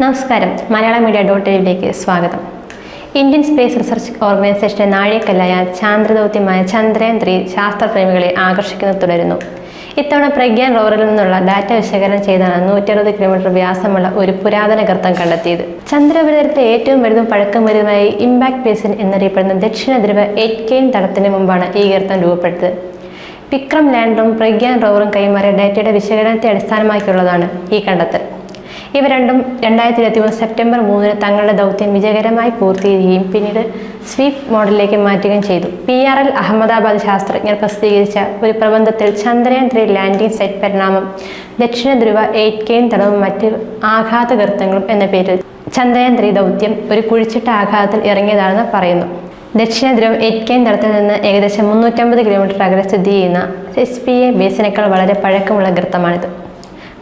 നമസ്കാരം. മലയാള media dot ടിവിയിലേക്ക് സ്വാഗതം. Indian space research ഓർഗനൈസേഷന്റെ നാഴികക്കല്ലായ ചാന്ദ്രദൗത്യമായ ചന്ദ്രയാൻ ത്രീ ശാസ്ത്രപ്രേമികളെ ആകർഷിക്കുന്നത് തുടരുന്നു. ഇത്തവണ പ്രഗ്യാൻ റോവറിൽ നിന്നുള്ള ഡാറ്റ വിശകലനം ചെയ്താണ് നൂറ്ററുപത് കിലോമീറ്റർ വ്യാസമുള്ള ഒരു പുരാതന ഗർത്തം കണ്ടെത്തിയത്. ചന്ദ്രോപരിതലത്തിലെ ഏറ്റവും വലുതും പഴക്കം വലുതുമായ ഇമ്പാക്ട് ബേസിൻ എന്നറിയപ്പെടുന്ന ദക്ഷിണ ധ്രുവ എയ്റ്റ്കെയിൻ തടത്തിന് മുമ്പാണ് ഈ ഗർത്തം രൂപപ്പെട്ടത് വിക്രം ലാൻഡറും പ്രഗ്യാൻ റോവറും കൈമാറിയ ഡാറ്റയുടെ വിശകലനത്തെ അടിസ്ഥാനമാക്കിയുള്ളതാണ് ഈ കണ്ടെത്തൽ. ഇവ രണ്ടും രണ്ടായിരത്തി ഇരുപത്തി മൂന്ന് സെപ്റ്റംബർ മൂന്നിന് തങ്ങളുടെ ദൗത്യം വിജയകരമായി പൂർത്തീകരിക്കുകയും പിന്നീട് സ്വീപ് മോഡലിലേക്ക് മാറ്റുകയും ചെയ്തു. പി ആർ എൽ അഹമ്മദാബാദ് ശാസ്ത്രജ്ഞർ പ്രസിദ്ധീകരിച്ച ഒരു പ്രബന്ധത്തിൽ ചന്ദ്രയാൻ ത്രീ ലാൻഡിംഗ് സൈറ്റ് പരിണാമം ദക്ഷിണ ധ്രുവ എയ്റ്റ് കെയിൻ തടവും മറ്റ് ആഘാത എന്ന പേരിൽ ചന്ദ്രയാൻ ത്രീ ദൗത്യം ഒരു കുഴിച്ചിട്ട ആഘാതത്തിൽ ഇറങ്ങിയതാണെന്ന് പറയുന്നു. ദക്ഷിണ ധ്രുവം എയ്റ്റ് കെയിൻ തടത്തിൽ നിന്ന് ഏകദേശം മുന്നൂറ്റമ്പത് കിലോമീറ്റർ അകലെ സ്ഥിതി ചെയ്യുന്ന എസ് പി എ ബേസിനേക്കാൾ വളരെ പഴക്കമുള്ള ഗർത്തമാണിത്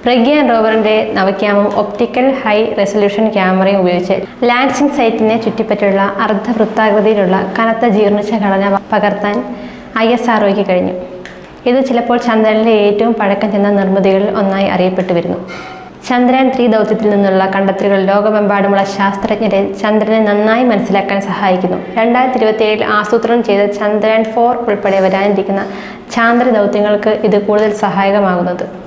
പ്രഗ്യാൻ റോവറിന്റെ നവക്യാമും ഒപ്റ്റിക്കൽ ഹൈ റെസൊല്യൂഷൻ ക്യാമറയും ഉപയോഗിച്ച് ലാൻഡിംഗ് സൈറ്റിനെ ചുറ്റിപ്പറ്റിയുള്ള അർദ്ധവൃത്താകൃതിയിലുള്ള കനത്ത ജീർണിച്ച ഘടന പകർത്താൻ ഐ എസ് ആർ കഴിഞ്ഞു. ഇത് ചിലപ്പോൾ ചന്ദ്രനിലെ ഏറ്റവും പഴക്കം ചെന്ന നിർമ്മിതികളിൽ ഒന്നായി അറിയപ്പെട്ടു വരുന്നു ചന്ദ്രയാൻ ത്രീ ദൗത്യത്തിൽ നിന്നുള്ള കണ്ടെത്തലുകൾ ലോകമെമ്പാടുമുള്ള ശാസ്ത്രജ്ഞരെ ചന്ദ്രനെ നന്നായി മനസ്സിലാക്കാൻ സഹായിക്കുന്നു. രണ്ടായിരത്തി ഇരുപത്തി ഏഴിൽ ആസൂത്രണം ചെയ്ത ചന്ദ്രയാൻ ഫോർ ഉൾപ്പെടെ വരാനിരിക്കുന്ന ചാന്ദ്ര ദൗത്യങ്ങൾക്ക് ഇത് കൂടുതൽ സഹായകമാകുന്നത്.